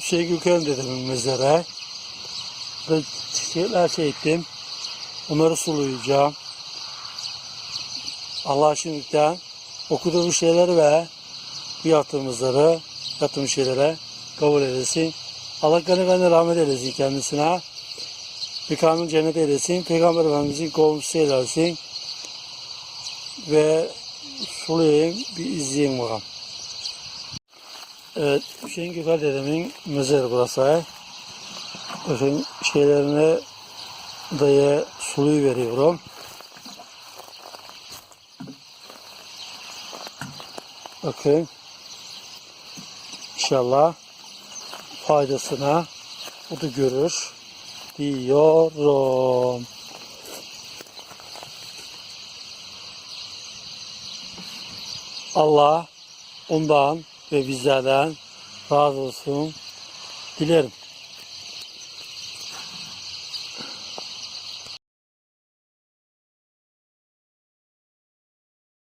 Şey Gökhan dedim mezara. Ve çiçekler şey ettim. Onları sulayacağım. Allah şimdiden okuduğum şeyleri ve yaptığımızları, yaptığım şeylere kabul eylesin. Allah gani gani rahmet eylesin kendisine. Mekanın cennet eylesin. Peygamber Efendimizin komşusu eylesin. Ve sulayayım bir izleyeyim bakalım. Evet, Hüseyin Gökhan dedemin mezarı burası. Bakın şeylerini daya suluyu veriyorum. Bakın. İnşallah faydasına o da görür diyorum. Allah ondan ve bizlerden razı olsun dilerim.